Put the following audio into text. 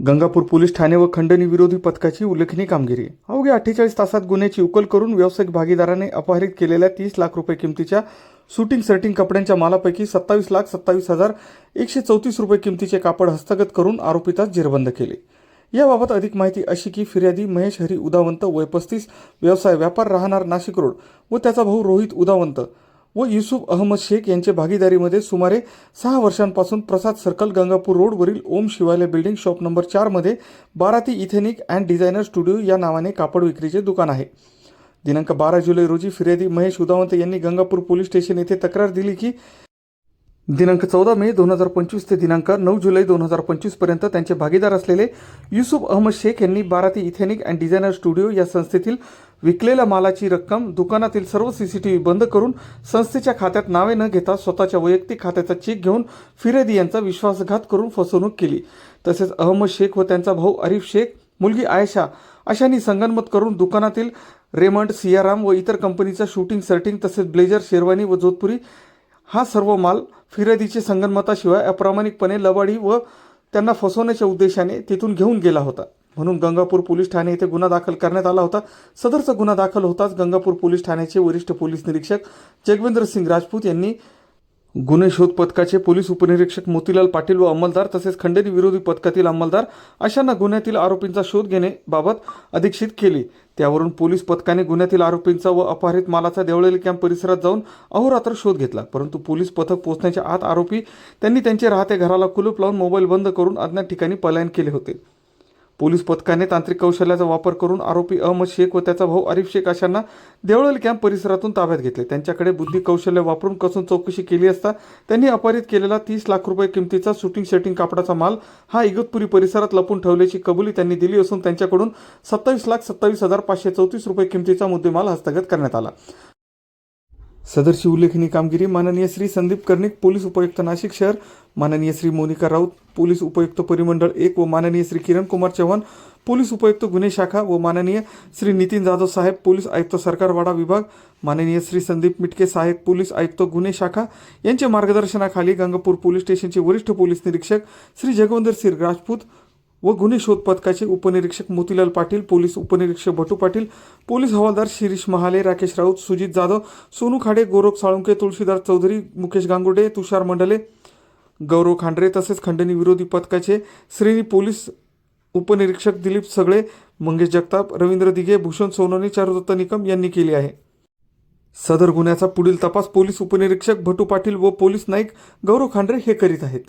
Gangapur police Thane व खंडणी विरोधी पथकाची उल्लेखनीय कामगिरी. अवघ्या अठ्ठेचाळीस तासात गुन्ह्याची उकल करून व्यावसायिक भागीदाराने अपहरित केलेल्या तीस लाख रुपये किमतीच्या शूटिंग सर्टिंग कपड्यांच्या मालापैकी सत्तावीस लाख सत्तावीस हजार एकशे चौतीस रुपये किमतीचे कापड हस्तगत करून आरोपीतास जेरबंद केले. याबाबत अधिक माहिती अशी की फिर्यादी महेश हरी उदावंत वय पस्तीस व्यवसाय व्यापार राहणार नाशिक रोड व त्याचा भाऊ रोहित उदावंत व युसुफ अहमद शेख यांच्या भागीदारीमध्ये सुमारे सहा वर्षांपासून प्रसाद सर्कल गंगापूर रोडवरील ओम शिवालय बिल्डिंग शॉप नंबर चारमध्ये बाराती इथेनिक अँड डिझायनर स्टुडिओ या नावाने कापड विक्रीचे दुकान आहे. दिनांक बारा जुलै रोजी फिर्यादी महेश उदावंत यांनी गंगापूर पोलीस स्टेशन येथे तक्रार दिली की दिनांक चौदा मे दोन हजार पंचवीस ते दिनांक नऊ जुलै दोन हजार पंचवीसपर्यंत त्यांचे भागीदार असलेले युसुफ अहमद शेख यांनी बाराती इथेनिक अँड डिझायनर स्टुडिओ या संस्थेतील विकलेल्या मालाची रक्कम दुकानातील सर्व सीसीटीव्ही बंद करून संस्थेच्या खात्यात नावे न घेता स्वतःच्या वैयक्तिक खात्याचा चेक घेऊन फिरेदी यांचा विश्वासघात करून फसवणूक केली. तसेच अहमद शेख व त्यांचा भाऊ आरिफ शेख मुलगी आयशा अशांनी संगनमत करून दुकानातील रेमंड सियाराम व इतर कंपनीचा शूटिंग सर्टिंग तसेच ब्लेझर शेरवानी व जोधपुरी हा सर्व माल फिर्यादीचे संगनमताशिवाय अप्रामाणिकपणे लबाडी व त्यांना फसवण्याच्या उद्देशाने तिथून घेऊन गेला होता. म्हणून गंगापूर पोलीस ठाणे येथे गुन्हा दाखल करण्यात आला होता. सदरचा गुन्हा दाखल होताच गंगापूर पोलीस ठाण्याचे वरिष्ठ पोलीस निरीक्षक जगवेंद्र सिंग राजपूत यांनी गुन्हे शोध पथकाचे पोलीस उपनिरीक्षक मोतीलाल पाटील व अंमलदार तसेच खंडणी विरोधी पथकातील अंमलदार अशांना गुन्ह्यातील आरोपींचा शोध घेणे बाबत अधीक्षित केली. त्यावरून पोलीस पथकाने गुन्ह्यातील आरोपींचा व अपहरित मालाचा देवळेली कॅम्प परिसरात जाऊन अहोरात्र शोध घेतला. परंतु पोलीस पथक पोहोचण्याच्या आत आरोपी त्यांनी त्यांचे राहते घराला कुलूप लावून मोबाईल बंद करून अज्ञात ठिकाणी पलायन केले होते. पोलीस पथकाने तांत्रिक कौशल्याचा वापर करून आरोपी अहमद शेख व त्याचा भाऊ आरिफ शेख अशांना देवळल कॅम्प परिसरातून ताब्यात घेतले. त्यांच्याकडे बुद्धी कौशल्य वापरून कसून चौकशी केली असता त्यांनी अपहरित केलेला तीस लाख रुपये किमतीचा शूटिंग शर्टिंग कापडाचा माल हा इगतपुरी परिसरात लपून ठेवल्याची कबुली त्यांनी दिली असून त्यांच्याकडून सत्तावीस लाख सत्तावीस हजार पाचशे चौतीस रुपये किमतीचा मुद्देमाल हस्तगत करण्यात आला. सदरची उल्लेखनीय कामगिरी माननीय श्री संदीप कर्णिक पोलीस उपायुक्त नाशिक शहर माननीय श्री मोनिका राऊत पोलीस उपायुक्त परिमंडळ एक व माननीय श्री किरण कुमार चव्हाण पोलीस उपायुक्त गुन्हे शाखा व माननीय श्री नितीन जाधव साहेब पोलीस आयुक्त सरकारवाडा विभाग माननीय श्री संदीप मिटके साहेब पोलीस आयुक्त गुन्हे शाखा यांच्या मार्गदर्शनाखाली गंगापूर पोलीस स्टेशनचे वरिष्ठ पोलीस निरीक्षक श्री जगवंदर सिर राजपूत व गुन्हे शोध पथकाचे उपनिरीक्षक मोतीलाल पाटील पोलीस उपनिरीक्षक भटू पाटील पोलीस हवालदार शिरीष महाले राकेश राऊत सुजित जाधव सोनू खाडे गोरख साळुंके तुळशीदार चौधरी मुकेश गांगुडे तुषार मंडले गौरव खांडरे तसेच खंडणी विरोधी पथकाचे श्रेणी पोलीस उपनिरीक्षक दिलीप सगळे मंगेश जगताप रवींद्र दिघे भूषण सोनवणे चारुदत्त निकम यांनी केली आहे. सदर गुन्ह्याचा पुढील तपास पोलीस उपनिरीक्षक भटू पाटील व पोलीस नाईक गौरव खांडरे हे करीत आहेत.